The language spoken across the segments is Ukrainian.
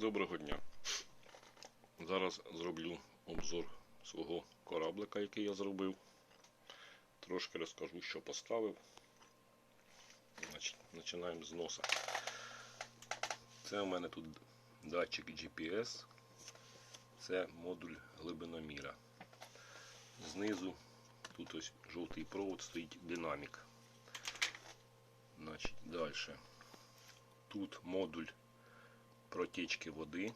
Доброго дня. Зараз зроблю обзор свого кораблика, який я зробив. Трошки розкажу, що поставив. Починаємо з носа. Це у мене тут датчик GPS. Це модуль глибиноміра. Знизу тут ось жовтий провод стоїть динамік. Значить, далі. Тут модуль протічки води.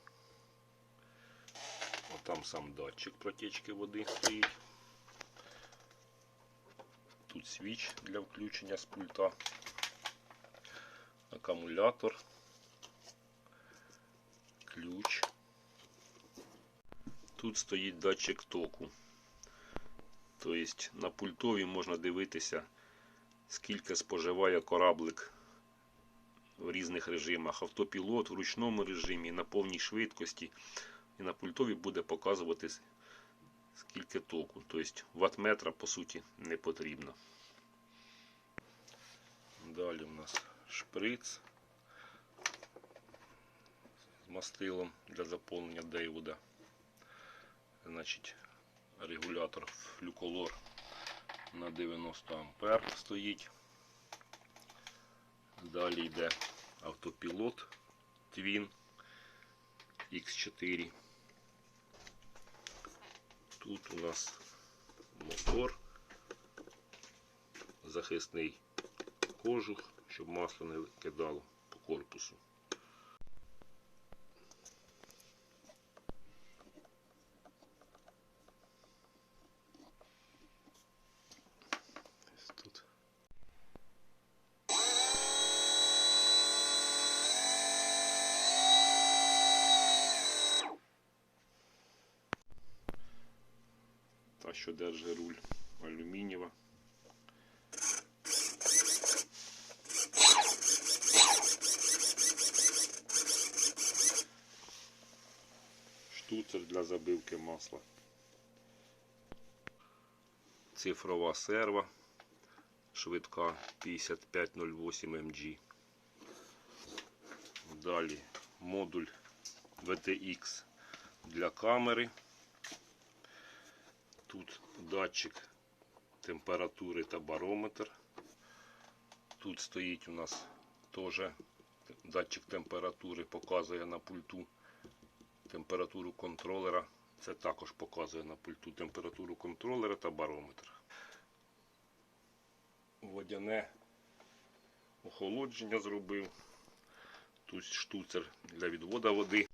Отам сам датчик протічки води стоїть. Тут свіч для включення з пульта, акумулятор, ключ. Тут стоїть датчик току. Тобто на пультові можна дивитися, скільки споживає кораблик в різних режимах. Автопілот в ручному режимі, на повній швидкості. І на пультові буде показувати скільки току. Тобто ватметра по суті не потрібно. Далі у нас шприц з мастилом для заповнення дейвуда. Значить, регулятор флюколор на 90 ампер стоїть. Далі йде автопілот Twin X4. Тут у нас мотор, захисний кожух, щоб масло не кидало по корпусу. Та, що держить руль алюмінієва. Штуцер для забивки масла. Цифрова серва. Швидка 5508 MG. Далі модуль VTX для камери. Тут датчик температури та барометр. Тут стоїть у нас теж датчик температури, показує на пульту температуру контролера. Це також показує на пульту температуру контролера та барометр. Водяне охолодження зробив. Тут штуцер для відводу води,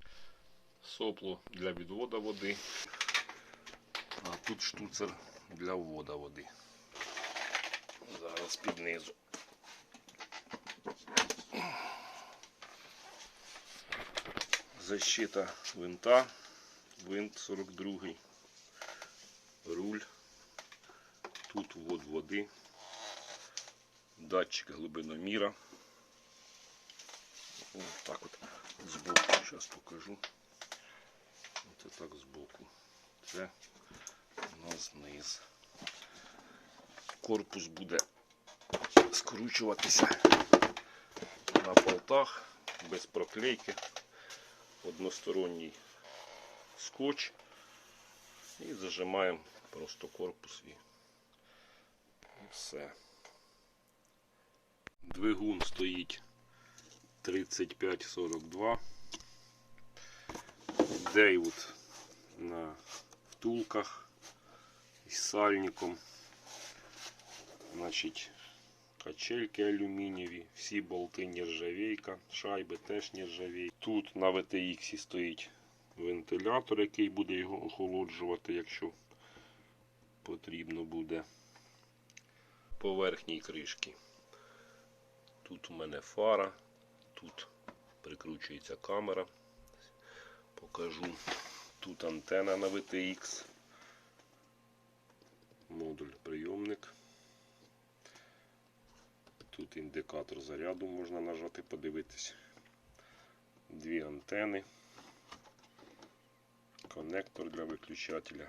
сопло для відводу води. А тут штуцер для вводу води. Зараз під низу. Защита винта. Винт 42. Руль. Тут ввод води. Датчик глибиноміра. Ось так от збоку. Зараз покажу. Це так збоку. Це у нас низ. Корпус буде скручуватися на болтах без проклейки. Односторонній скотч. І зажимаємо просто корпус і все. Двигун стоїть 3542. Дейвуд на втулках із сальником. Значить, качельки алюмінієві, всі болти нержавійка, шайби теж нержавійка. Тут на VTX стоїть вентилятор, який буде його охолоджувати, якщо потрібно буде. По верхній кришці. Тут у мене фара, тут прикручується камера. Покажу. Тут антена на VTX. Модуль прийомник. Тут індикатор заряду можна нажати, подивитись. Дві антени. Коннектор для виключателя.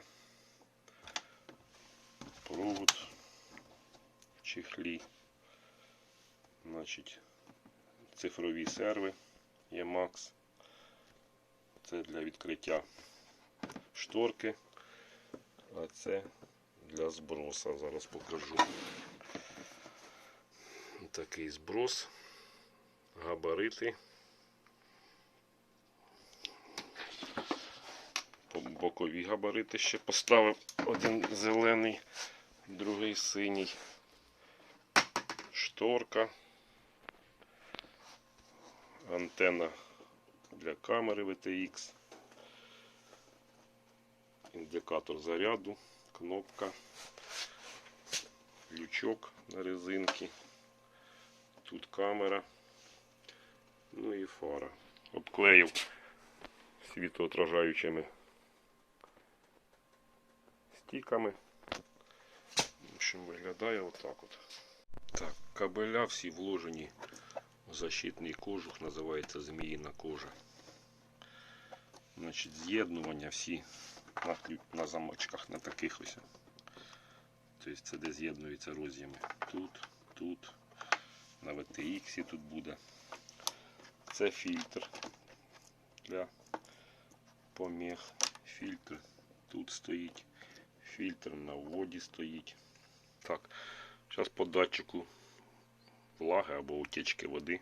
Провод чехлі. Значить, цифрові серви Emax. Це для відкриття шторки, а це для зброса. Зараз покажу. Такий зброс, габарити. Бокові габарити ще поставив. Один зелений, другий синій. Шторка. Антенна для камери VTX. Індикатор заряду, кнопка, лючок на резинки. Тут камера. Ну і фара. Обклеїв світоотражаючими стіками. В общем, виглядає отак от. Так, кабеля всі вложені в защитний кожух, називається зміїна кожа. Значить, з'єднування всі на, на замочках, на таких ось. Тобто це де з'єднуються роз'єми. Тут, тут, на VTX тут буде. Це фільтр для поміг. Фільтр тут стоїть. Фільтр на вводі стоїть. Так, зараз по датчику влаги або утечки води.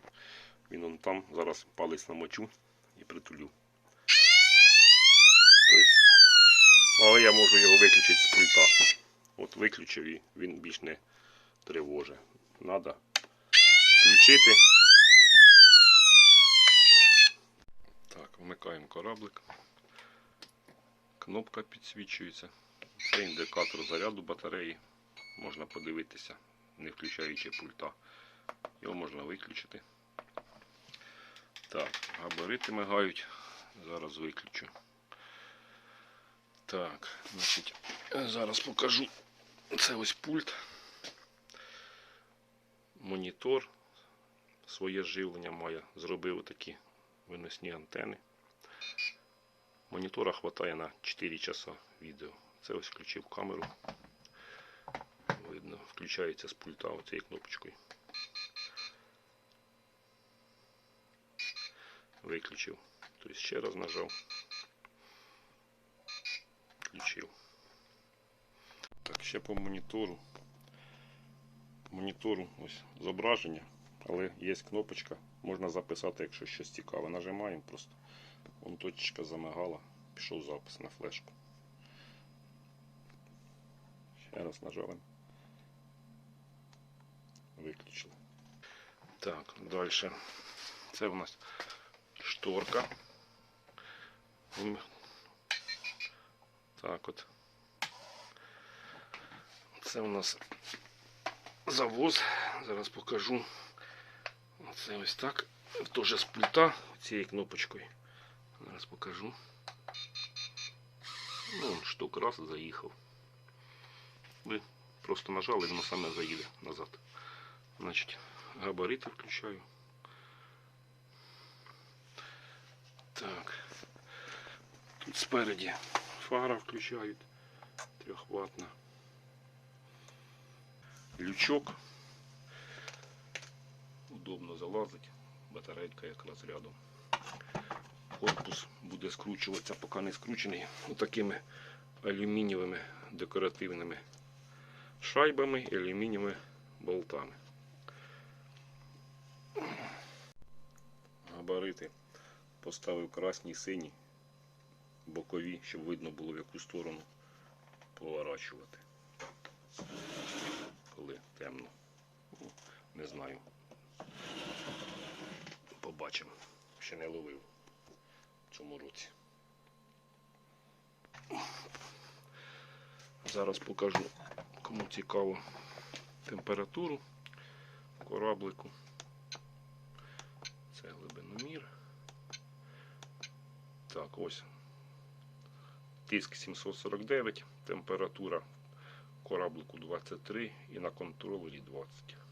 Він он там, зараз палець намочу і притулю. Тобто, але я можу його виключити з пульта. От виключив і він більш не тривожить. Надо включити. Так, вмикаємо кораблик. Кнопка підсвічується. Це індикатор заряду батареї. Можна подивитися, не включаючи пульта. Його можна виключити. Так, габарити мигають. Зараз виключу. Так, значить, зараз покажу. Це ось пульт. Монітор. Своє живлення має. Зробив такі виносні антени. Монітора хватає на 4 часа відео. Це ось включив камеру. Видно, включається з пульта оцією кнопочкою. Виключив. Тобто ще раз нажав. Включив. Так, ще по монітору. Монітору ось зображення, але є кнопочка. Можна записати, якщо щось цікаве. Нажимаємо просто. Вон точечка замигала, пішов запис на флешку. Ще раз нажали. Виключили. Так, далі. Це в нас шторка. М. Так от. Це у нас завоз. Зараз покажу. Це ось так. Теж з пульта цією кнопочкою. Зараз покажу. Ну, он штук раз заїхав. Ви просто нажали, воно саме заїде назад. Значить, габарити включаю. Так. Тут спереді фара включають. Трьохватна. Лючок. Удобно залазить. Батарейка якраз рядом. Корпус буде скручуватися, поки не скручений, такими алюмінієвими декоративними шайбами і алюмінієвими болтами. Габарити поставив красні, сині, бокові, щоб видно було в яку сторону поворачувати. Коли темно. Не знаю. Побачимо. Ще не ловив в цьому році. Зараз покажу, кому цікаво температуру кораблику. Це глибиномір. Так, ось. Тиск 749, температура кораблику 23 і на контролері 20.